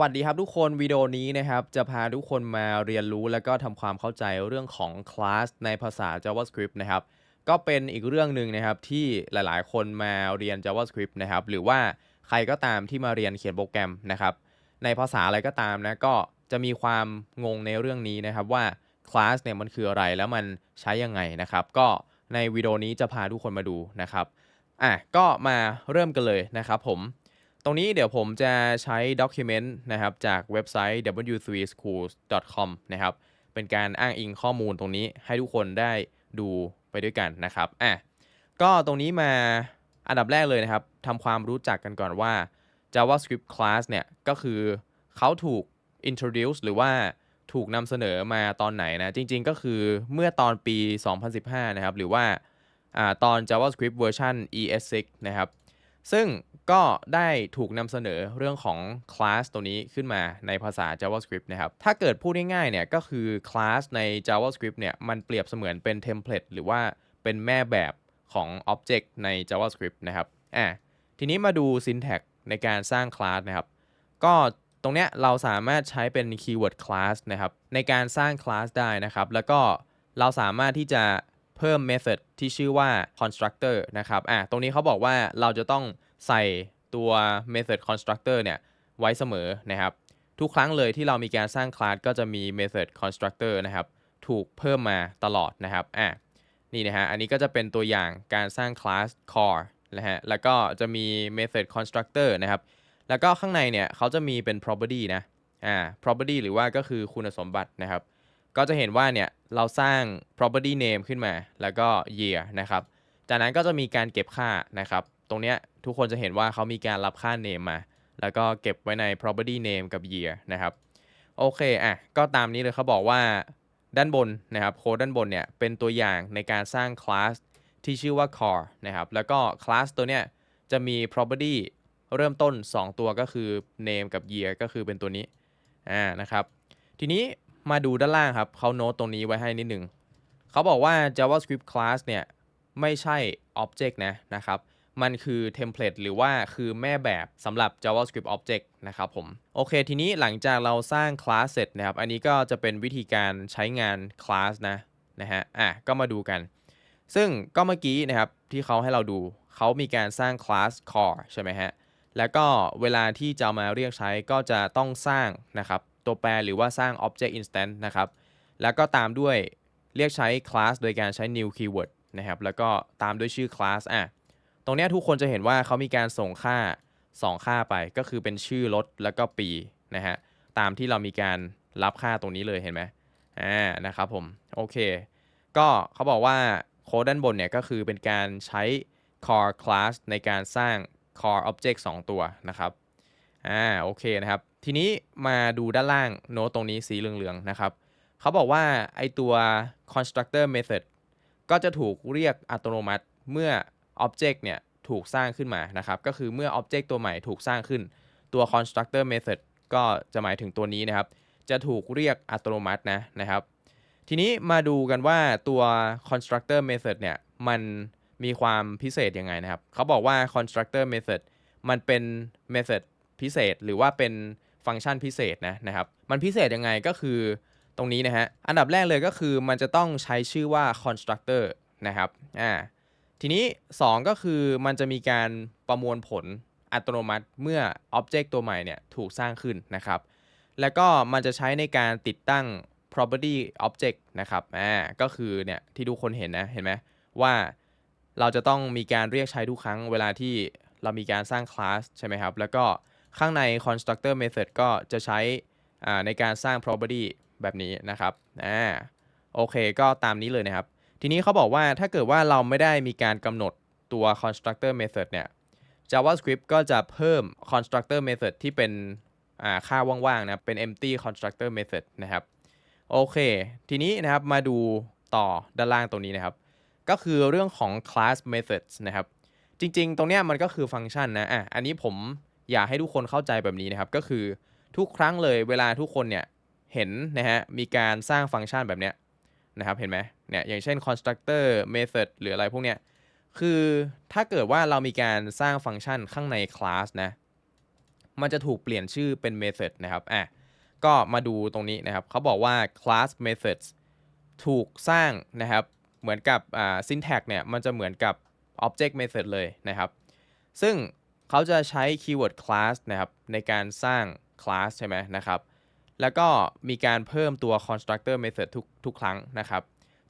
วัสดีครับทุกคนวิดีโอนี้นะครับจะพาทุกคนมาเรียนรู้และก็ทำความเข้าใจเรื่องของคลาสในภาษา JavaScript นะครับก็เป็นอีกเรื่องหนึ่งนะครับที่หลายๆ คนมาเรียน JavaScript นะครับหรือว่าใครก็ตามที่มาเรียนเขียนโปรแกรมนะครับในภาษาอะไรก็ตามนะก็จะมีความงงในเรื่องนี้นะครับว่าคลาสเนี่ยมันคืออะไรแล้วมันใช้ยังไงนะครับก็ในวิดีโอนี้จะพาทุกคนมาดูนะครับอะก็มาเริ่มกันเลยนะครับผม ตรงนี้เดี๋ยวผมจะใช้ document นะครับจากเว็บไซต์ w3schools.com นะครับเป็นการอ้างอิงข้อมูลตรงนี้ให้ทุกคนได้ดูไปด้วยกันนะครับอะก็ตรงนี้มาอันดับแรกเลยนะครับทำความรู้จักกันก่อนว่า JavaScript class เนี่ย ก็คือเขาถูก introduce หรือว่าถูกนำเสนอมาตอนไหนนะ จริง ๆ ก็คือเมื่อตอนปี 2015 นะครับ หรือว่าอตอน JavaScript เวอร์ชัน ES6 นะครับ ซึ่งก็ได้ถูกนำเสนอเรื่องของคลาสตัวนี้ขึ้นมาในภาษา JavaScript นะครับ ถ้าเกิดพูดง่ายๆเนี่ยก็คือคลาสใน JavaScript เนี่ยมันเปรียบเสมือนเป็นเทมเพลตหรือว่าเป็นแม่แบบของ Object ใน JavaScript นะครับอะทีนี้มาดู syntax ในการสร้างคลาสนะครับ ก็ตรงเนี้ยเราสามารถใช้เป็น keyword class นะครับในการสร้างคลาสได้นะครับ แล้วก็เราสามารถที่จะ เพิ่ม method ที่ชื่อว่า constructor นะครับอะตรงนี้เขาบอกว่าเราจะต้องใส่ตัว method constructor เนี่ยไว้เสมอนะครับทุกครั้งเลยที่เรามีการสร้างคลาสก็จะมี method constructor นะครับถูกเพิ่มมาตลอดนะครับอะนี่นะฮะอันนี้ก็จะเป็นตัวอย่างการสร้างคลาส core นะฮะแล้วก็จะมี method constructor นะครับแล้วก็ข้างในเนี่ยเขาจะมีเป็น property นะอ่า property หรือว่าก็คือคุณสมบัตินะครับ ก็จะเห็นว่าเนี่ยเราสร้าง property name ขึ้นมาแล้วก็ year นะครับ จากนั้นก็จะมีการเก็บค่านะครับ ตรงเนี้ยทุกคนจะเห็นว่าเขามีการรับค่า name มา แล้วก็เก็บไว้ใน property name กับ year นะครับโอเคอะก็ตามนี้เลยเขาบอกว่าด้านบนนะครับโค้ดด้านบนเนี่ยเป็นตัวอย่างในการสร้างคลาสที่ชื่อว่า core นะครับแล้วก็คลาสตัวเนี้ยจะมี property เริ่มต้น 2 ตัวก็คือ name กับ year ก็คือเป็นตัวนี้อ่านะครับทีนี้ มาดูด้านล่างครับเขาโน้ตตรงนี้ไว้ให้นิดนึงเขาบอกว่า JavaScript class เนี่ยไม่ใช่ object นะนะครับ มันคือ template หรือว่าคือแม่แบบสำหรับ JavaScript object นะครับผม โอเค ทีนี้หลังจากเราสร้าง class เสร็จนะครับ อันนี้ก็จะเป็นวิธีการใช้งาน class นะนะฮะ อะ ก็มาดูกัน ซึ่งก็เมื่อกี้นะครับที่เขาให้เราดู เขามีการสร้าง class core ใช่ไหมฮะ แล้วก็เวลาที่จะมาเรียกใช้ก็จะต้องสร้างนะครับ ตัวแปรหรือว่าสร้าง object instance นะครับ แล้วก็ตามด้วยเรียกใช้ class โดยการใช้ new keyword นะครับ แล้วก็ตามด้วยชื่อ class อะ ตรงเนี้ยทุกคนจะเห็นว่าเขามีการส่งค่า 2 ค่าไป ก็คือเป็นชื่อรถแล้วก็ปีนะฮะ ตามที่เรามีการรับค่าตรงนี้เลยเห็นไหมอ่า นะครับผม โอเค ก็เขาบอกว่าโค้ดด้านบนเนี่ยก็คือเป็นการใช้ core class ในการสร้าง core object 2 ตัวนะครับ อ่าโอเคนะครับ ทีนี้มาดูด้านล่างโน้ตตรงนี้สีเหลืองๆนะครับ เขาบอกว่าไอตัว constructor method ก็จะถูกเรียกอัตโนมัติเมื่อ object เนี่ยถูกสร้างขึ้นมานะครับ ก็คือเมื่อ object ตัวใหม่ถูกสร้างขึ้นตัว constructor method ก็จะหมายถึงตัวนี้นะครับ จะถูกเรียกอัตโนมัตินะนะครับ ทีนี้มาดูกันว่าตัว constructor method เนี่ยมันมีความพิเศษยังไงนะครับ เขาบอกว่า constructor method มันเป็น method พิเศษ หรือว่าเป็นฟังก์ชันพิเศษนะนะครับ มันพิเศษยังไงก็คือตรงนี้นะฮะ อันดับแรกเลยก็คือมันจะต้องใช้ชื่อว่า constructor นะครับ อ่า ทีนี้ 2 ก็คือมันจะมีการประมวลผลอัตโนมัติเมื่อ Object ตัวใหม่เนี่ยถูกสร้างขึ้นนะครับ แล้วก็มันจะใช้ในการติดตั้ง property object นะครับ อ่า ก็คือเนี่ยที่ทุกคนเห็นนะ เห็นไหมว่าเราจะต้องมีการเรียกใช้ทุกครั้งเวลาที่เรามีการสร้างคลาสใช่ไหมครับ แล้วก็ ข้างใน constructor method ก็จะใช้ในการสร้าง property แบบนี้นะครับอ่าโอเคก็ตามนี้เลยนะครับ ทีนี้เขาบอกว่าถ้าเกิดว่าเราไม่ได้มีการกำหนดตัว constructor method เนี่ย JavaScript ก็จะเพิ่ม constructor method ที่เป็นค่าว่างๆนะเป็น empty constructor method นะครับโอเค ทีนี้นะครับมาดูต่อด้านล่างตรงนี้นะครับ ก็คือเรื่องของ class methods นะครับ จริงๆ ตรงเนี้ยมันก็คือฟังก์ชันนะอะอันนี้ผม อยากให้ทุกคนเข้าใจแบบนี้นะครับ ก็คือทุกครั้งเลยเวลาทุกคนเนี่ยเห็นนะฮะมีการสร้างฟังก์ชันแบบเนี้ยนะครับเห็นไหมเนี่ยอย่างเช่น constructor method หรืออะไรพวกเนี้ยคือถ้าเกิดว่าเรามีการสร้างฟังก์ชันข้างในคลาสนะมันจะถูกเปลี่ยนชื่อเป็น method นะครับอะก็มาดูตรงนี้นะครับเขาบอกว่า class methods ถูกสร้างนะครับเหมือนกับอ่า syntax เนี่ยมันจะเหมือนกับ object method เลยนะครับ ซึ่ง เขาจะใช้ keyword class นะครับในการสร้าง class ใช่ไหมนะครับ แล้วก็มีการเพิ่มตัว constructor method ทุกทุกครั้งนะครับ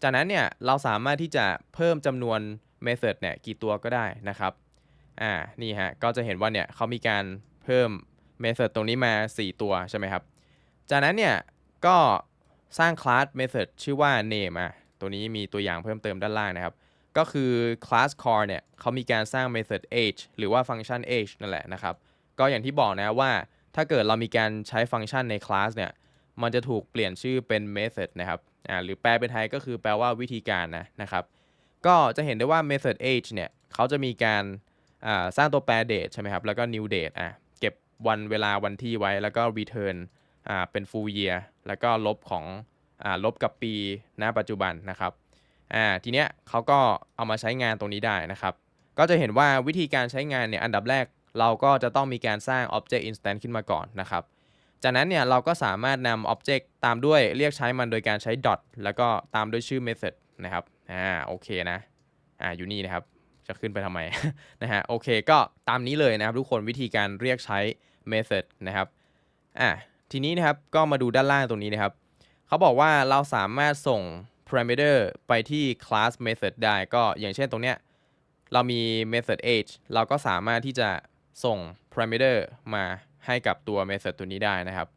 จากนั้นเนี่ยเราสามารถที่จะเพิ่มจำนวน method เนี่ยกี่ตัวก็ได้นะครับอ่านี่ฮะก็จะเห็นว่าเนี่ยเขามีการเพิ่ม method ตรงนี้มา 4 ตัวใช่ไหมครับ จากนั้นเนี่ยก็สร้าง class method ชื่อว่า name อะตัวนี้มีตัวอย่างเพิ่มเติมด้านล่างนะครับ ก็คือ class core เนี่ยเขามีการสร้าง method age หรือว่าฟังก์ชัน age นั่นแหละนะครับ ก็อย่างที่บอกนะว่าถ้าเกิดเรามีการใช้ฟังก์ชันใน class เนี่ย มันจะถูกเปลี่ยนชื่อเป็น method นะครับ อ่า หรือแปลเป็นไทยก็คือแปลว่าวิธีการนะนะครับ ก็จะเห็นได้ว่า method age เนี่ยเขาจะมีการอ่าสร้างตัวแปร date ใช่ไหมครับ แล้วก็ new date อะ เก็บวันเวลาวันที่ไว้ แล้วก็ return อ่า เป็น full year แล้วก็ลบของ อ่า ลบกับปีณปัจจุบันนะครับ อ่าทีเนี้ยเขาก็เอามาใช้งานตรงนี้ได้นะครับ ก็จะเห็นว่าวิธีการใช้งานเนี่ยอันดับแรกเราก็จะต้องมีการสร้าง object instance ขึ้นมาก่อนนะครับ จากนั้นเนี่ยเราก็สามารถนำ object ตามด้วยเรียกใช้มันโดยการใช้ dot แล้วก็ตามด้วยชื่อ method นะครับอ่าโอเคนะอ่าอยู่นี่นะครับจะขึ้นไปทำไม นะฮะโอเคก็ตามนี้เลยนะครับทุกคนวิธีการเรียกใช้ method นะครับอ่าทีนี้นะครับก็มาดูด้านล่างตรงนี้นะครับ เขาบอกว่าเราสามารถส่ง parameter ไปที่ class method ได้ก็อย่างเช่นตรงเนี้ยเรามี method age เราก็สามารถที่จะส่ง parameter มาให้กับตัว method ตัวนี้ได้นะครับ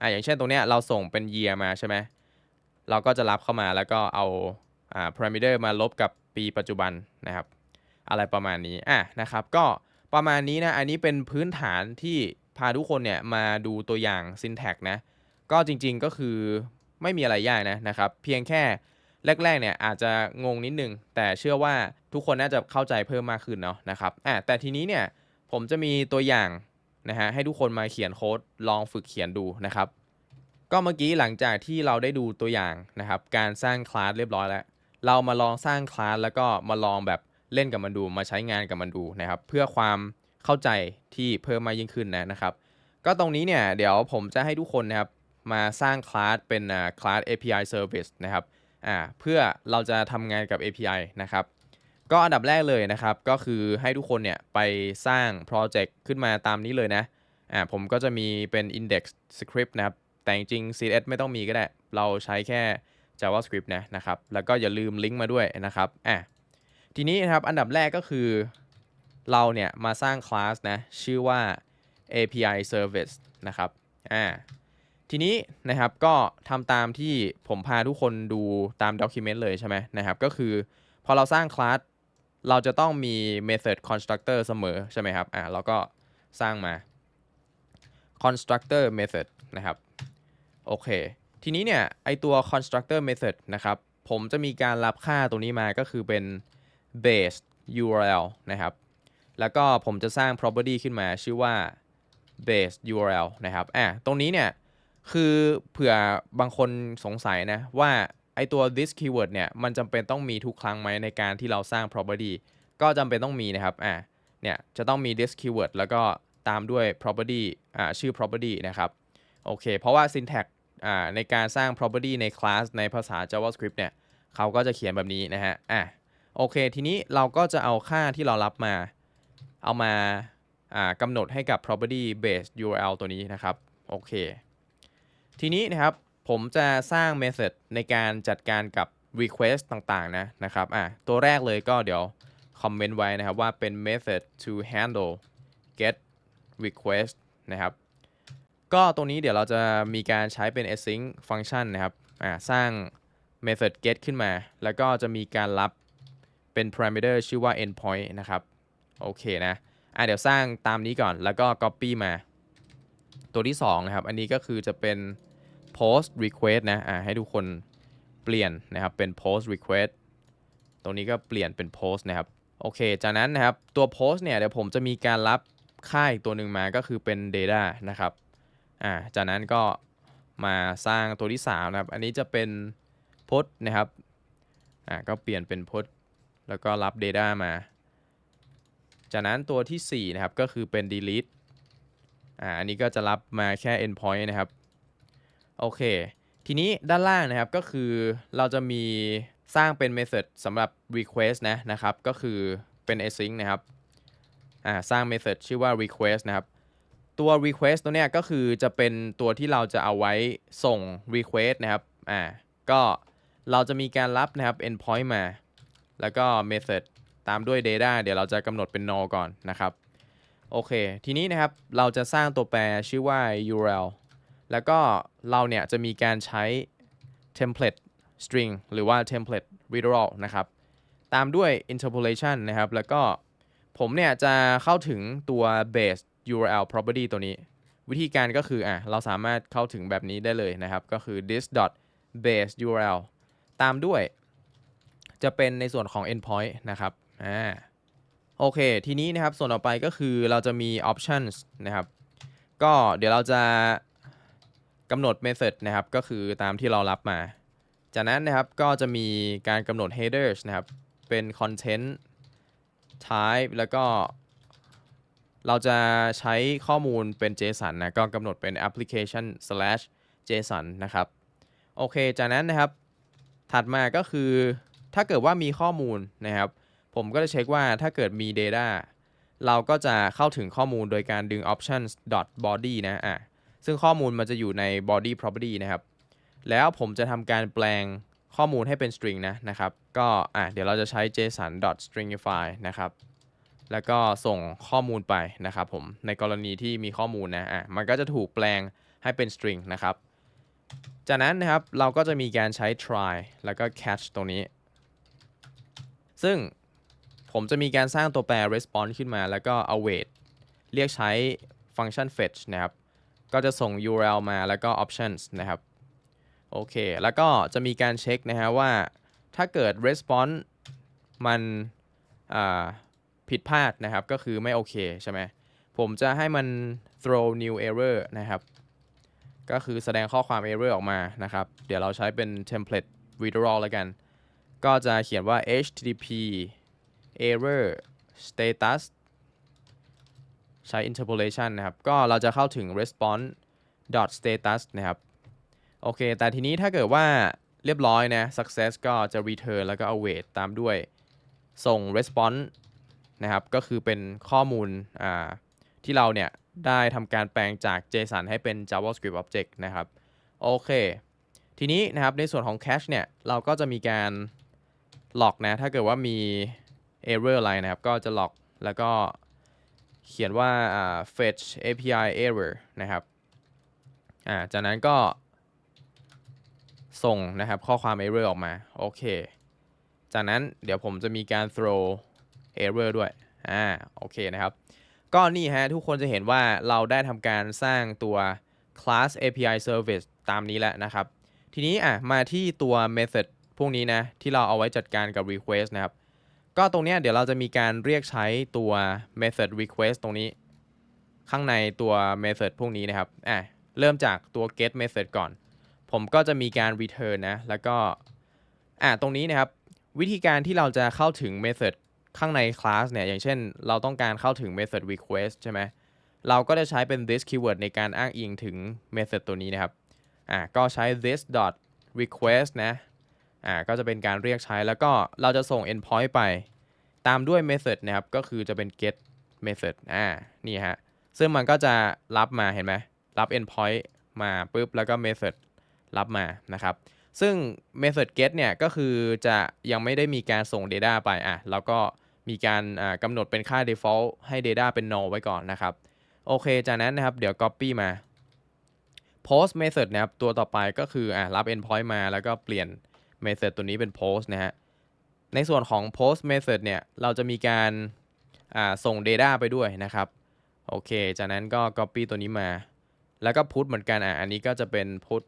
อ่าอย่างเช่นตรงเนี้ยเราส่งเป็น year มาใช่ไหมเราก็จะรับเข้ามาแล้วก็เอาอ่า parameter มาลบกับปีปัจจุบันนะครับ อะไรประมาณนี้อะนะครับ ก็ประมาณนี้นะอันนี้เป็นพื้นฐานที่พาทุกคนเนี่ยมาดูตัวอย่าง syntax นะ ก็จริงๆก็คือไม่มีอะไรยากนะนะครับ เพียงแค่ แรกๆเนี่ยอาจจะงงนิดนึง แต่เชื่อว่าทุกคนน่าจะเข้าใจเพิ่มมากขึ้นเนาะนะครับอะแต่ทีนี้เนี่ยผมจะมีตัวอย่างนะฮะให้ทุกคนมาเขียนโค้ดลองฝึกเขียนดูนะครับ ก็เมื่อกี้หลังจากที่เราได้ดูตัวอย่างนะครับ การสร้างคลาสเรียบร้อยแล้ว เรามาลองสร้างคลาสแล้วก็มาลองแบบเล่นกับมันดู มาใช้งานกับมันดูนะครับ เพื่อความเข้าใจที่เพิ่มมากยิ่งขึ้นนะนะครับ ก็ตรงนี้เนี่ยเดี๋ยวผมจะให้ทุกคนนะครับมาสร้างคลาสเป็นคลาส API Service นะครับ อ่าเพื่อเราจะทำงานกับ API นะครับ ก็อันดับแรกเลยนะครับ ก็คือให้ทุกคนเนี่ยไปสร้างโปรเจกต์ขึ้นมาตามนี้เลยนะอ่าผมก็จะมีเป็น index script นะครับ แต่จริง CSS ไม่ต้องมีก็ได้ เราใช้แค่ JavaScript นะนะครับ แล้วก็อย่าลืมลิงก์มาด้วยนะครับอะทีนี้นะครับอันดับแรกก็คือเราเนี่ยมาสร้างคลาสนะชื่อว่า API Service นะครับอ่า ทีนี้นะครับก็ทำตามที่ผมพาทุกคนดูตาม document เลยใช่ไหมนะครับก็คือพอเราสร้างคลาสเราจะต้องมี method constructor เสมอใช่ไหมครับอ่าเราก็สร้างมา constructor method นะครับโอเค ทีนี้เนี่ยไอตัว constructor method นะครับผมจะมีการรับค่าตรงนี้มาก็คือเป็น base URL นะครับแล้วก็ผมจะสร้าง property ขึ้นมาชื่อว่า base URL นะครับอะตรงนี้เนี่ย คือเผื่อบางคนสงสัยนะว่าไอตัว this keyword เนี่ยมันจำเป็นต้องมีทุกครั้งไหมในการที่เราสร้าง property ก็จำเป็นต้องมีนะครับอะเนี่ยจะต้องมี this keyword แล้วก็ตามด้วย property อ่าชื่อ property นะครับโอเค เพราะว่า syntax อ่าในการสร้าง property ใน class ในภาษา JavaScript เนี่ยเขาก็จะเขียนแบบนี้นะฮะอะโอเค ทีนี้เราก็จะเอาค่าที่เรารับมา เอามาอ่ากำหนดให้กับ property base URL ตัวนี้นะครับ โอเค ทีนี้นะครับผมจะสร้าง method ในการจัดการกับ request ต่างๆ นะนะครับอะตัวแรกเลยก็เดี๋ยวคอมเมนต์ไว้นะครับว่าเป็น method to handle get request นะครับ ก็ตรงนี้เดี๋ยวเราจะมีการใช้เป็น async function นะครับอ่าสร้าง method get ขึ้นมา แล้วก็จะมีการรับเป็น parameter ชื่อว่า endpoint นะครับ โอเคนะอ่าเดี๋ยวสร้างตามนี้ก่อนแล้วก็ copy มา ตัวที่2นะครับ อันนี้ก็คือจะเป็น post request นะอ่าให้ทุกคนเปลี่ยนนะครับเป็น post request ตรงนี้ก็เปลี่ยนเป็น post นะครับโอเค จากนั้นนะครับตัว post เนี่ยเดี๋ยวผมจะมีการรับค่าอีกตัวหนึ่งมาก็คือเป็น data นะครับอ่าจากนั้นก็มาสร้างตัวที่3นะครับ อันนี้จะเป็น put นะครับอ่าก็เปลี่ยนเป็น put แล้วก็รับ data มา จากนั้นตัวที่4นะครับก็คือเป็น delete อ่าอันนี้ก็จะรับมาแค่ endpoint นะครับ โอเค ทีนี้ด้านล่างนะครับก็คือเราจะมีสร้างเป็น method สำหรับ request นะนะครับ ก็คือเป็น async นะครับอ่าสร้าง method ชื่อว่า request นะครับตัว request ตัวเนี้ยก็คือจะเป็นตัวที่เราจะเอาไว้ส่ง request นะครับ อ่า ก็เราจะมีการรับนะครับ endpoint มา แล้วก็ method ตามด้วย data เดี๋ยวเราจะกำหนดเป็น null ก่อนนะครับ โอเค ทีนี้นะครับเราจะสร้างตัวแปรชื่อว่า url แล้วก็เราเนี่ยจะมีการใช้ template string หรือว่า template literal นะครับ ตามด้วย interpolation นะครับ แล้วก็ผมเนี่ยจะเข้าถึงตัว base url property ตัวนี้ วิธีการก็คืออะเราสามารถเข้าถึงแบบนี้ได้เลยนะครับ ก็คือ this dot base url ตามด้วย จะเป็นในส่วนของ endpoint นะครับ อ่า โอเค ทีนี้นะครับส่วนต่อไปก็คือเราจะมี options นะครับ ก็เดี๋ยวเราจะกำหนด method นะครับ ก็คือตามที่เรารับมา จากนั้นนะครับก็จะมีการกำหนด headers นะครับ เป็น content type แล้วก็ เราจะใช้ข้อมูลเป็น JSON นะ ก็กำหนดเป็น application slash JSON นะครับ โอเค จากนั้นนะครับ ถัดมาก็คือถ้าเกิดว่ามีข้อมูลนะครับ ผมก็จะเช็คว่าถ้าเกิดมี data เราก็จะเข้าถึงข้อมูลโดยการดึง options dot body นะอะซึ่งข้อมูลมันจะอยู่ใน body property นะครับ แล้วผมจะทำการแปลงข้อมูลให้เป็น string นะนะครับ ก็อะเดี๋ยวเราจะใช้ json dot stringify นะครับ แล้วก็ส่งข้อมูลไปนะครับผม ในกรณีที่มีข้อมูลนะอะมันก็จะถูกแปลงให้เป็น string นะครับ จากนั้นนะครับเราก็จะมีการใช้ try แล้วก็ catch ตรงนี้ ซึ่ง ผมจะมีการสร้างตัวแปร response ขึ้นมา แล้วก็ await เรียกใช้ฟังก์ชัน fetch นะครับ ก็จะส่ง URL มาแล้วก็ options นะครับ โอเค แล้วก็จะมีการเช็คนะฮะว่า ถ้าเกิด response มันผิดพลาดนะครับ ก็คือไม่โอเคใช่ไหม ผมจะให้มัน throw new error นะครับ ก็คือแสดงข้อความ error ออกมานะครับ เดี๋ยวเราใช้เป็น template literal แล้วกัน ก็จะเขียนว่า http error status ใช้ interpolation นะครับ ก็เราจะเข้าถึง response dot status นะครับ โอเค แต่ทีนี้ถ้าเกิดว่าเรียบร้อยนะ success ก็จะ return แล้วก็ await ตามด้วย ส่ง response นะครับ ก็คือเป็นข้อมูลที่เราเนี่ย ได้ทำการแปลงจาก JSON ให้เป็น JavaScript Object นะครับ โอเค ทีนี้นะครับในส่วนของ cache เนี่ย เราก็จะมีการ log นะ ถ้าเกิดว่ามี error อะไรนะครับ ก็จะ log แล้วก็เขียนว่าอ่า fetch API error นะครับอ่าจากนั้นก็ส่งนะครับข้อความ error ออกมา โอเค จากนั้นเดี๋ยวผมจะมีการ throw error ด้วย อ่า โอเคนะครับ ก็นี่ฮะ ทุกคนจะเห็นว่าเราได้ทำการสร้างตัว class API service ตามนี้แล้วนะครับ ทีนี้อะมาที่ตัว method พวกนี้นะ ที่เราเอาไว้จัดการกับ request นะครับ ก็ตรงเนี้ยเดี๋ยวเราจะมีการเรียกใช้ตัว method request ตรงนี้ ข้างในตัว method พวกนี้นะครับอะเริ่มจากตัว get method ก่อน ผมก็จะมีการ return นะ แล้วก็อะตรงนี้นะครับ วิธีการที่เราจะเข้าถึง method ข้างในคลาสเนี่ย อย่างเช่น เราต้องการเข้าถึง method request ใช่ไหมเราก็จะใช้เป็น this keyword ในการอ้างอิงถึง method ตัวนี้นะครับ อะก็ใช้ this dot request นะ อ่าก็จะเป็นการเรียกใช้แล้วก็เราจะส่ง endpoint ไป ตามด้วย method นะครับ ก็คือจะเป็น get method อ่านี่ฮะซึ่งมันก็จะรับมาเห็นไหมรับ endpoint มาปุ๊บแล้วก็ method รับมานะครับ ซึ่ง method get เนี่ยก็คือจะยังไม่ได้มีการส่ง data ไปอะแล้วก็มีการกำหนดเป็นค่า default ให้ data เป็น null ไว้ก่อนนะครับ โอเค จากนั้นนะครับ เดี๋ยว copy มา post method นะครับ ตัวต่อไปก็คืออะรับ endpoint มาแล้วก็เปลี่ยน method ตัวนี้เป็น post นะฮะ ในส่วนของ post method เนี่ย เราจะมีการาส่ง data ไปด้วยนะครับ โอเค จากนั้นก็ copy ตัวนี้มา แล้วก็ put เหมือนกันอะอันนี้ก็จะเป็น put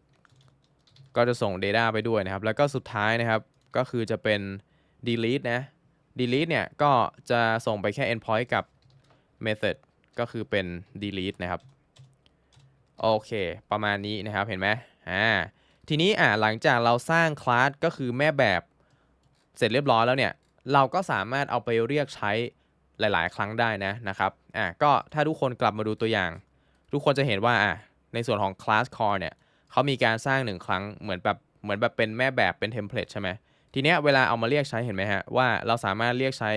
ก็จะส่ง data ไปด้วยนะครับ แล้วก็สุดท้ายนะครับ ก็คือจะเป็น delete นะ delete เนี่ย ก็จะส่งไปแค่ endpoint กับ method ก็คือเป็น delete นะครับ โอเค ประมาณนี้นะครับ เห็นไหมอ่า ทีนี้อ่าหลังจากเราสร้างคลาสก็คือแม่แบบเสร็จเรียบร้อยแล้วเนี่ย เราก็สามารถเอาไปเรียกใช้หลาย ๆ ครั้งได้นะนะครับอ่าก็ถ้าทุกคนกลับมาดูตัวอย่าง ทุกคนจะเห็นว่าอะในส่วนของ class core เนี่ยเขามีการสร้างหนึ่งครั้งเหมือนแบบเหมือนแบบเป็นแม่แบบเป็นเทมเพลตใช่ไหมทีเนี้ยเวลาเอามาเรียกใช้เห็นไหมฮะว่าเราสามารถเรียกใช้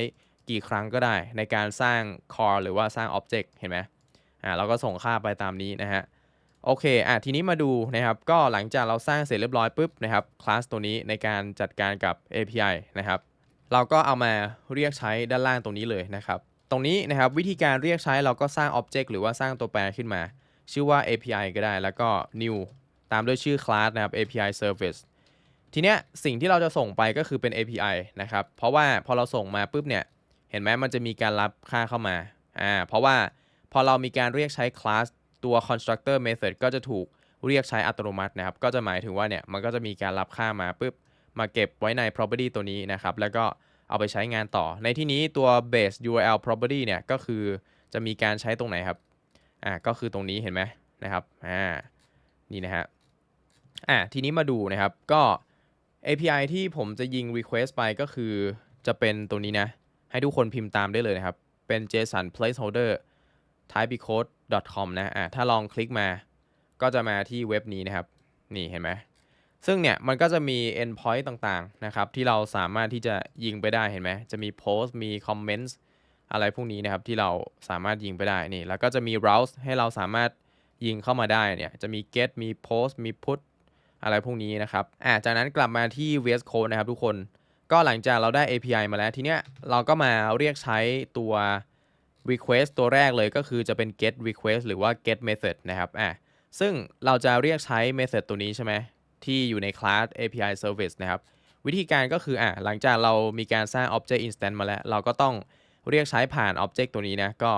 กี่ครั้งก็ได้ ในการสร้าง core หรือว่าสร้าง object เห็นไหมอ่าเราก็ส่งค่าไปตามนี้นะฮะ โอเคอะทีนี้มาดูนะครับ ก็หลังจากเราสร้างเสร็จเรียบร้อยปุ๊บนะครับคลาสตัวนี้ในการจัดการกับ API นะครับ เราก็เอามาเรียกใช้ด้านล่างตรงนี้เลยนะครับ ตรงนี้นะครับวิธีการเรียกใช้เราก็สร้าง Object หรือว่าสร้างตัวแปรขึ้นมา ชื่อว่า API ก็ได้ แล้วก็ new ตามด้วยชื่อ class นะครับ API service ทีเนี้ยสิ่งที่เราจะส่งไปก็คือเป็น API นะครับ เพราะว่าพอเราส่งมาปุ๊บเนี่ย เห็นไหมมันจะมีการรับค่าเข้ามา อ่า เพราะว่าพอเรามีการเรียกใช้ class ตัว constructor method ก็จะถูกเรียกใช้อัตโนมัตินะครับ ก็จะหมายถึงว่าเนี่ยมันก็จะมีการรับค่ามาปุ๊บมาเก็บไว้ใน property ตัวนี้นะครับ แล้วก็เอาไปใช้งานต่อ ในที่นี้ตัว base URL property เนี่ยก็คือจะมีการใช้ตรงไหนครับ อ่า ก็คือตรงนี้เห็นไหมนะครับ อ่า นี่นะฮะ อ่า ทีนี้มาดูนะครับ ก็ API ที่ผมจะยิง request ไปก็คือจะเป็นตัวนี้นะ ให้ทุกคนพิมพ์ตามได้เลยนะครับ เป็น JSON placeholder typecode.com นะอ่าถ้าลองคลิกมาก็จะมาที่เว็บนี้นะครับ นี่เห็นไหมซึ่งเนี่ยมันก็จะมี endpoint ต่างๆนะครับ ที่เราสามารถที่จะยิงไปได้เห็นไหมจะมี post มี comments อะไรพวกนี้นะครับ ที่เราสามารถยิงไปได้นี่แล้วก็จะมี route ให้เราสามารถยิงเข้ามาได้เนี่ยจะมี get มี post มี put อะไรพวกนี้นะครับอ่าจากนั้นกลับมาที่ VS Code นะครับทุกคน ก็หลังจากเราได้ API มาแล้วทีเนี้ยเราก็มาเรียกใช้ตัว request ตัวแรกเลยก็คือจะเป็น get request หรือว่า get method นะครับอ่าซึ่งเราจะเรียกใช้ method ตัวนี้ใช่ไหมที่อยู่ใน class API service นะครับ วิธีการก็คืออ่าหลังจากเรามีการสร้าง object instance มาแล้ว เราก็ต้องเรียกใช้ผ่าน object ตัวนี้นะ ก็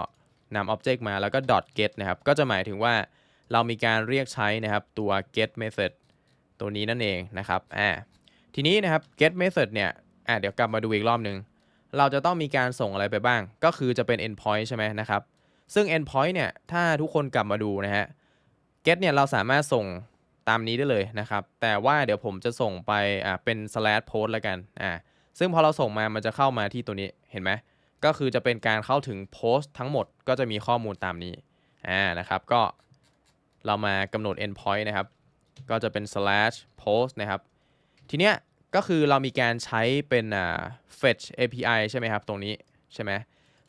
นำ object มาแล้วก็ dot get นะครับ ก็จะหมายถึงว่าเรามีการเรียกใช้นะครับตัว get method ตัวนี้นั่นเองนะครับอ่าทีนี้นะครับ get method เนี่ยอ่าเดี๋ยวกลับมาดูอีกรอบหนึ่ง เราจะต้องมีการส่งอะไรไปบ้าง ก็คือจะเป็น endpoint ใช่ไหมนะครับ ซึ่ง endpoint เนี่ย ถ้าทุกคนกลับมาดูนะฮะ get เนี่ย เราสามารถส่งตามนี้ได้เลยนะครับ แต่ว่าเดี๋ยวผมจะส่งไป อ่า เป็น slash post แล้วกัน อ่า ซึ่งพอเราส่งมา มันจะเข้ามาที่ตัวนี้ เห็นไหม ก็คือจะเป็นการเข้าถึงโพสต์ทั้งหมด ก็จะมีข้อมูลตามนี้ อ่า นะครับ ก็เรามากำหนด endpoint นะครับ ก็จะเป็น slash post นะครับ ทีเนี้ย ก็คือเรามีการใช้เป็นอ่า fetch API ใช่ไหมครับ ตรงนี้ใช่ไหม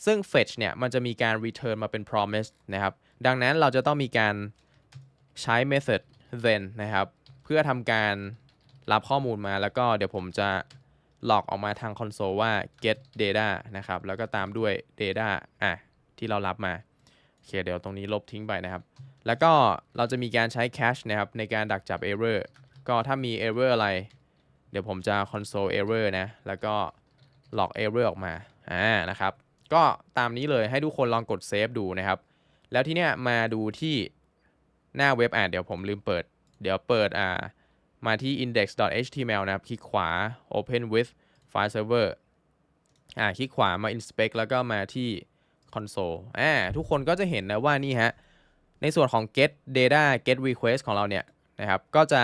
ซึ่ง fetch เนี่ยมันจะมีการ return มาเป็น promise นะครับ ดังนั้นเราจะต้องมีการใช้ method then นะครับ เพื่อทำการรับข้อมูลมาแล้วก็เดี๋ยวผมจะหลอกออกมาทางคอนโซลว่า get data นะครับ แล้วก็ตามด้วย data อะ ที่เรารับมา โอเค เดี๋ยวตรงนี้ลบทิ้งไปนะครับ แล้วก็เราจะมีการใช้ cache นะครับในการดักจับ error ก็ถ้ามี error อะไร ดี๋ยวผมจะ console error นะ แล้วก็หลอก error ออกมา อ่า นะครับ ก็ตามนี้เลยให้ทุกคนลองกด save ดูนะครับ แล้วที่เนี้ยมาดูที่หน้าเว็บอ่านเดี๋ยวผมลืมเปิด เดี๋ยวเปิดอ่า มาที่ index.html นะครับ คลิกขวา open with file server อ่า คลิกขวามา inspect แล้วก็มาที่ console อ่า ทุกคนก็จะเห็นนะว่านี่ฮะ ในส่วนของ get data get request ของเราเนี่ยนะครับ ก็จะ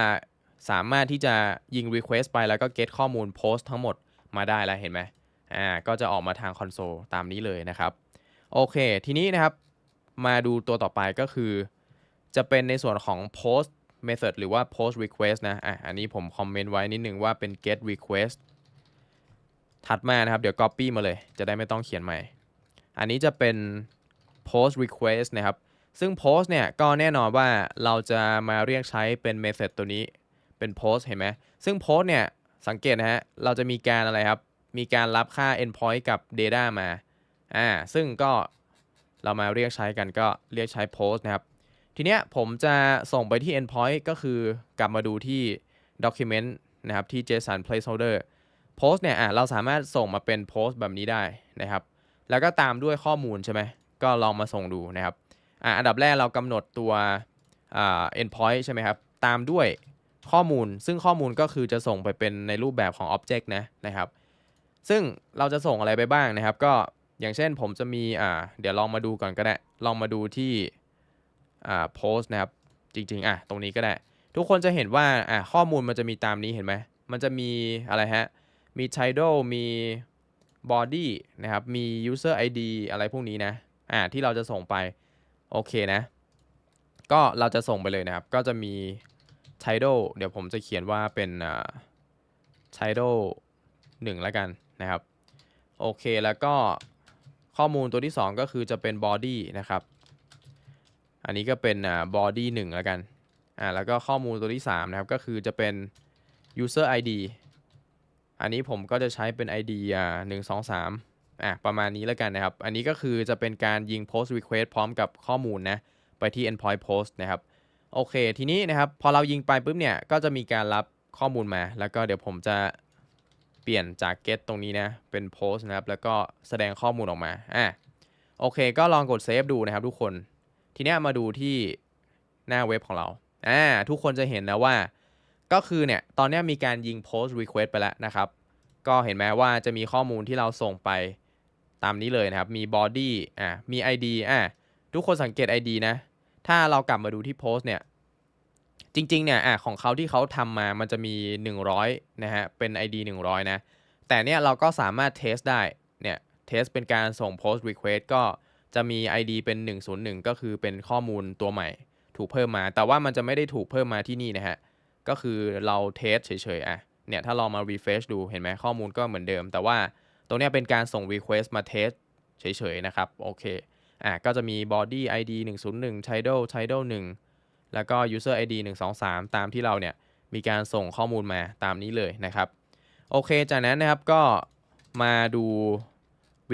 สามารถที่จะยิง request ไปแล้วก็ get ข้อมูล post ทั้งหมดมาได้แล้วเห็นไหมอ่าก็จะออกมาทาง console ตามนี้เลยนะครับโอเค ทีนี้นะครับมาดูตัวต่อไปก็คือ จะเป็นในส่วนของ post method หรือว่า post request นะอะอันนี้ผมคอมเมนต์ไว้นิดนึงว่าเป็น get request ถัดมานะครับ เดี๋ยว copy มาเลย จะได้ไม่ต้องเขียนใหม่ อันนี้จะเป็น post request นะครับ ซึ่ง post เนี่ย ก็แน่นอนว่าเราจะมาเรียกใช้เป็น method ตัวนี้ เป็น post เห็นไหมซึ่ง post เนี่ยสังเกตนะฮะ เราจะมีการอะไรครับ มีการรับค่า endpoint กับ data มา อ่า ซึ่งก็เรามาเรียกใช้กันก็เรียกใช้ post นะครับ ทีเนี้ยผมจะส่งไปที่ endpoint ก็คือกลับมาดูที่ document นะครับ ที่ JSON placeholder post เนี่ย อะเราสามารถส่งมาเป็น post แบบนี้ได้นะครับ แล้วก็ตามด้วยข้อมูลใช่ไหม ก็ลองมาส่งดูนะครับ อะอันดับแรกเรากำหนดตัวอ่า endpoint ใช่ไหมครับ ตามด้วย ข้อมูล ซึ่งข้อมูลก็คือจะส่งไปเป็นในรูปแบบของ object นะนะครับ ซึ่งเราจะส่งอะไรไปบ้างนะครับ ก็อย่างเช่นผมจะมีอ่าเดี๋ยวลองมาดูก่อนก็ได้ ลองมาดูที่อ่า post นะครับ จริงๆอะตรงนี้ก็ได้ ทุกคนจะเห็นว่าอ่าข้อมูลมันจะมีตามนี้เห็นไหมมันจะมีอะไรฮะ มี title มี body นะครับ มี user ID อะไรพวกนี้นะอ่าที่เราจะส่งไป โอเคนะ ก็เราจะส่งไปเลยนะครับ ก็จะมี title เดี๋ยวผมจะเขียนว่าเป็นอ่า title 1 แล้วกันนะครับ โอเคแล้วก็ข้อมูลตัวที่ 2 ก็คือจะเป็น body นะครับ อันนี้ก็เป็นอ่า body 1 แล้วกันอ่าแล้วก็ข้อมูลตัวที่ 3 นะครับ ก็คือจะเป็น user ID อันนี้ผมก็จะใช้เป็น ID อ่า1 2 3อะประมาณนี้แล้วกันนะครับ อันนี้ก็คือจะเป็นการยิง post request พร้อมกับข้อมูลนะ ไปที่ endpoint post นะครับ โอเค ทีนี้นะครับ พอเรายิงไปปุ๊บเนี่ย ก็จะมีการรับข้อมูลมา แล้วก็เดี๋ยวผมจะเปลี่ยนจาก get ตรงนี้นะ เป็น post นะครับ แล้วก็แสดงข้อมูลออกมา อะ โอเค ก็ลองกด save ดูนะครับทุกคน ทีนี้มาดูที่หน้าเว็บของเรา อ่า ทุกคนจะเห็นนะว่า ก็คือเนี่ย ตอนนี้มีการยิง post request ไปแล้วนะครับ ก็เห็นไหมว่าจะมีข้อมูลที่เราส่งไปตามนี้เลยนะครับ มี body อะมี ID อะทุกคนสังเกต ID นะ ถ้าเรากลับมาดูที่โพสต์เนี่ยจริงๆเนี่ยอะของเขาที่เขาทำมามันจะมี 100นะฮะเป็น ID 100 นะ แต่เนี่ยเราก็สามารถเทสได้เนี่ยเทสเป็นการส่ง post request ก็จะมี ID เป็น 101 ก็คือเป็นข้อมูลตัวใหม่ ถูกเพิ่มมา แต่ว่ามันจะไม่ได้ถูกเพิ่มมาที่นี่นะฮะ ก็คือเราเทสเฉยๆอะเนี่ยถ้าลองมา refresh ดูเห็นไหมข้อมูลก็เหมือนเดิม แต่ว่าตรงเนี้ยเป็นการส่ง request มาเทสเฉยๆนะครับ โอเค อะก็จะมี body id 101 title title 1 แล้วก็ user id 123 ตามที่เราเนี่ยมีการส่งข้อมูลมาตามนี้เลยนะครับ โอเค จากนั้นนะครับก็มาดู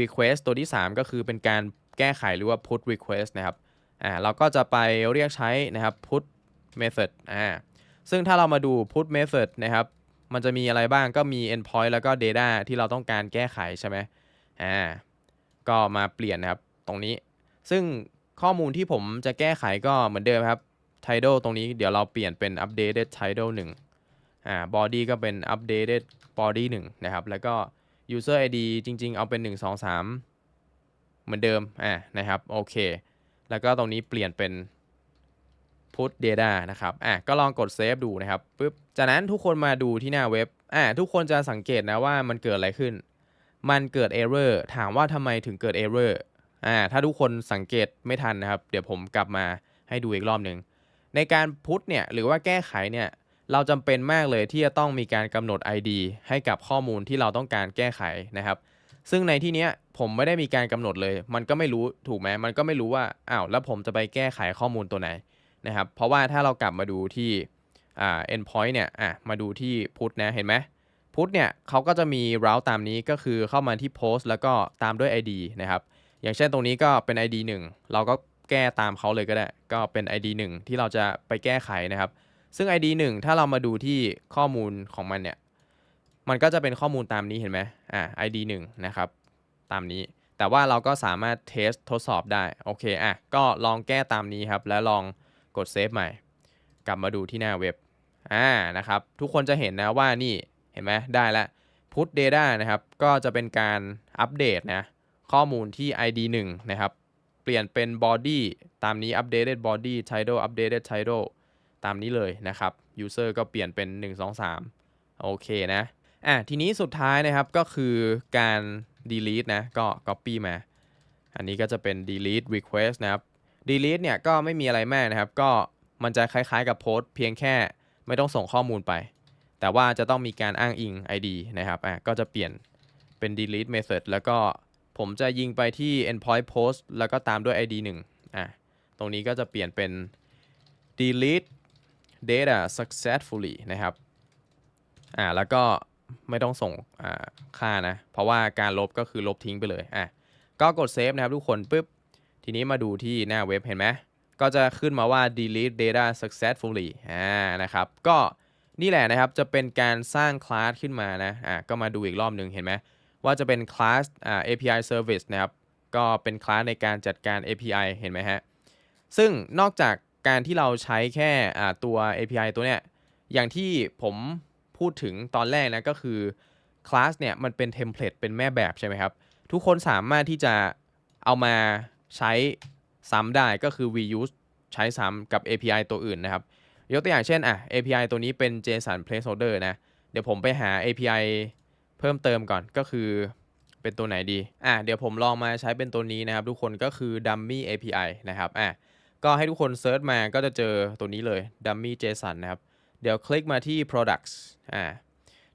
request ตัวที่ 3 ก็คือเป็นการแก้ไขหรือว่า put request นะครับอ่าเราก็จะไปเรียกใช้นะครับ put method อ่าซึ่งถ้าเรามาดู put method นะครับ มันจะมีอะไรบ้างก็มี endpoint แล้วก็ data ที่เราต้องการแก้ไขใช่ไหมอ่า ก็มาเปลี่ยนนะครับ ตรงนี้ ซึ่งข้อมูลที่ผมจะแก้ไขก็เหมือนเดิมครับ title ตรงนี้เดี๋ยวเราเปลี่ยนเป็น updated title 1อ่า body ก็เป็น updated body 1นะครับ แล้วก็ user id จริง ๆ เอาเป็น 1 2 3 เหมือนเดิม อ่า นะครับ โอเค แล้วก็ตรงนี้เปลี่ยนเป็น put data นะครับ อะ ก็ลองกด save ดูนะครับปุ๊บ จากนั้นทุกคนมาดูที่หน้าเว็บ อะ ทุกคนจะสังเกตนะว่ามันเกิดอะไรขึ้น มันเกิด error ถามว่าทำไมถึงเกิด error อ่าถ้าทุกคนสังเกตไม่ทันนะครับ เดี๋ยวผมกลับมาให้ดูอีกรอบหนึ่งในการพุทเนี่ยหรือว่าแก้ไขเนี่ยเราจำเป็นมากเลยที่จะต้องมีการกำหนด ID ให้กับข้อมูลที่เราต้องการแก้ไขนะครับ ซึ่งในที่เนี้ยผมไม่ได้มีการกำหนดเลย มันก็ไม่รู้ถูกไหมมันก็ไม่รู้ว่าอ้าวแล้วผมจะไปแก้ไขข้อมูลตัวไหนนะครับ เพราะว่าถ้าเรากลับมาดูที่อ่า endpoint เนี่ยอะมาดูที่พุทนะเห็นไหมพุทเนี่ยเขาก็จะมี route ตามนี้ก็คือเข้ามาที่ post แล้วก็ตามด้วย ID นะครับ อย่างเช่นตรงนี้ก็เป็น ID 1 เราก็แก้ตามเขาเลยก็ได้ ก็เป็น ID 1 ที่เราจะไปแก้ไขนะครับ ซึ่ง ID 1 ถ้าเรามาดูที่ข้อมูลของมันเนี่ย มันก็จะเป็นข้อมูลตามนี้เห็นไหมอ่า ID 1 นะครับ ตามนี้ แต่ว่าเราก็สามารถเทสทดสอบได้ โอเค อะ ก็ลองแก้ตามนี้ครับ แล้วลองกดเซฟใหม่ กลับมาดูที่หน้าเว็บ อ่า นะครับ ทุกคนจะเห็นนะว่านี่ เห็นไหมได้แล้ว put data นะครับ ก็จะเป็นการอัปเดตนะ ข้อมูลที่ ID 1 นะครับ เปลี่ยนเป็น body ตามนี้ updated body title updated title ตามนี้เลยนะครับ user ก็เปลี่ยนเป็น 1 2 3 โอเคนะ อะ ทีนี้สุดท้ายนะครับก็คือการ delete นะ ก็ copy มา อันนี้ก็จะเป็น delete request นะครับ delete เนี่ยก็ไม่มีอะไรมากนะครับ ก็มันจะคล้ายๆกับ post เพียงแค่ไม่ต้องส่งข้อมูลไป แต่ว่าจะต้องมีการอ้างอิง ID นะครับ อะ ก็จะเปลี่ยนเป็น delete method แล้วก็ ผมจะยิงไปที่ endpoint post แล้วก็ตามด้วย ID 1อะตรงนี้ก็จะเปลี่ยนเป็น delete data successfully นะครับอ่าแล้วก็ไม่ต้องส่งอ่าค่านะ เพราะว่าการลบก็คือลบทิ้งไปเลยอะก็กดเซฟนะครับทุกคนปุ๊บ ทีนี้มาดูที่หน้าเว็บเห็นไหมก็จะขึ้นมาว่า delete data successfully อ่านะครับ ก็นี่แหละนะครับจะเป็นการสร้างคลาสขึ้นมานะอะก็มาดูอีกรอบหนึ่งเห็นไหม ว่าจะเป็นคลาส API service นะครับ ก็เป็นคลาสในการจัดการ API เห็นไหมฮะ ซึ่งนอกจากการที่เราใช้แค่ตัว API ตัวเนี้ย อย่างที่ผมพูดถึงตอนแรกนะก็คือคลาสเนี่ยมันเป็นเทมเพลตเป็นแม่แบบใช่ไหมครับ ทุกคนสามารถที่จะเอามาใช้ซ้ำได้ก็คือ reuse ใช้ซ้ำกับ API ตัวอื่นนะครับ ยกตัวอย่างเช่นอะ API ตัวนี้เป็น JSON placeholder นะ เดี๋ยวผมไปหา API เพิ่มเติมก่อนก็คือเป็นตัวไหนดี อะเดี๋ยวผมลองมาใช้เป็นตัวนี้นะครับ ทุกคนก็คือ dummy API นะครับ อะก็ให้ทุกคนเซิร์ชมาก็จะเจอตัวนี้เลย dummy json นะครับ เดี๋ยวคลิกมาที่ products อ่า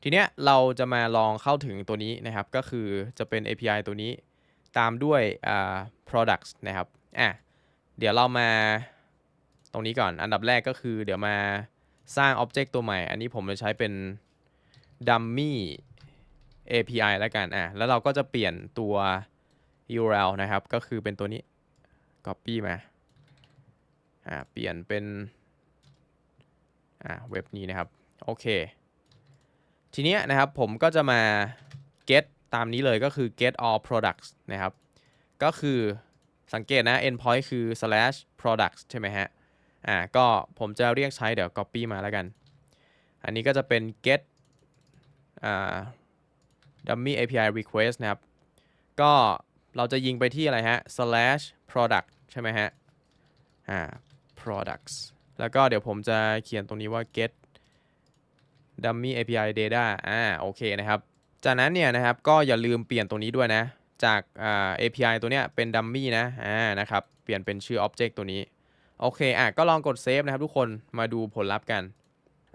ทีเนี้ยเราจะมาลองเข้าถึงตัวนี้นะครับ ก็คือจะเป็น API ตัวนี้ตามด้วยอ่า products นะครับ อะเดี๋ยวเรามาตรงนี้ก่อน อันดับแรกก็คือเดี๋ยวมาสร้าง Object ตัวใหม่ อันนี้ผมจะใช้เป็น dummy API แล้วกันอะแล้วเราก็จะเปลี่ยนตัว URL นะครับ ก็คือเป็นตัวนี้ copy มาอ่าเปลี่ยนเป็นอ่าเว็บนี้นะครับ โอเค ทีเนี้ยนะครับผมก็จะมา get ตามนี้เลยก็คือ get all products นะครับ ก็คือสังเกตนะ endpoint คือ slash products ใช่ไหมฮะ อ่า ก็ผมจะเรียกใช้เดี๋ยว copy มาแล้วกัน อันนี้ก็จะเป็น get อ่า dummy API request นะครับ ก็เราจะยิงไปที่อะไรฮะ slash product ใช่ไหมฮะ อ่า products แล้วก็เดี๋ยวผมจะเขียนตรงนี้ว่า get dummy API data อ่า โอเคนะครับ จากนั้นเนี่ยนะครับ ก็อย่าลืมเปลี่ยนตรงนี้ด้วยนะ จากอ่า API ตัวเนี้ยเป็น dummy นะ อ่า นะครับ เปลี่ยนเป็นชื่อ object ตัวนี้ โอเค อะ ก็ลองกด save นะครับทุกคน มาดูผลลัพธ์กัน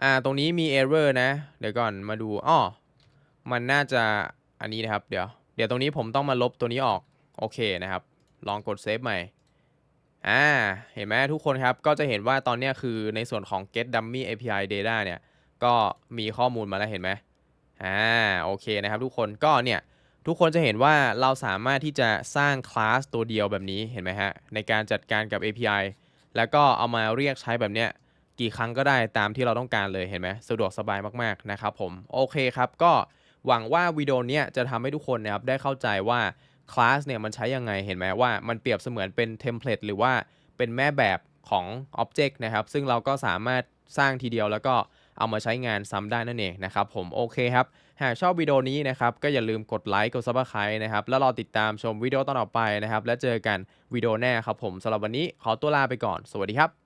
อ่า ตรงนี้มี error นะ เดี๋ยวก่อน มาดู อ้อ มันน่าจะอันนี้นะครับ เดี๋ยว เดี๋ยวตรงนี้ผมต้องมาลบตัวนี้ออก โอเคนะครับ ลองกด save ใหม่ อ่า เห็นไหมทุกคนครับ ก็จะเห็นว่าตอนนี้คือในส่วนของ get dummy API data เนี่ย ก็มีข้อมูลมาแล้วเห็นไหมอ่า โอเคนะครับทุกคน ก็เนี่ย ทุกคนจะเห็นว่าเราสามารถที่จะสร้างคลาสตัวเดียวแบบนี้ เห็นไหมฮะ ในการจัดการกับ API แล้วก็เอามาเรียกใช้แบบเนี้ยกี่ครั้งก็ได้ตามที่เราต้องการเลยเห็นไหมสะดวกสบายมากๆนะครับผม โอเคครับ ก็ หวังว่าวิดีโอนี้จะทำให้ทุกคนนะครับได้เข้าใจว่าคลาสเนี่ยมันใช้ยังไงเห็นไหมว่ามันเปรียบเสมือนเป็นเทมเพลตหรือว่าเป็นแม่แบบของ Object นะครับ ซึ่งเราก็สามารถสร้างทีเดียวแล้วก็เอามาใช้งานซ้ำได้นั่นเองนะครับผมโอเคครับ หากชอบวิดีโอนี้นะครับ ก็อย่าลืมกดไลค์กด Subscribe นะครับ แล้วรอติดตามชมวิดีโอต่อไปนะครับ แล้วเจอกันวิดีโอแน่ครับผมสำหรับวันนี้ขอตัวลาไปก่อน สวัสดีครับ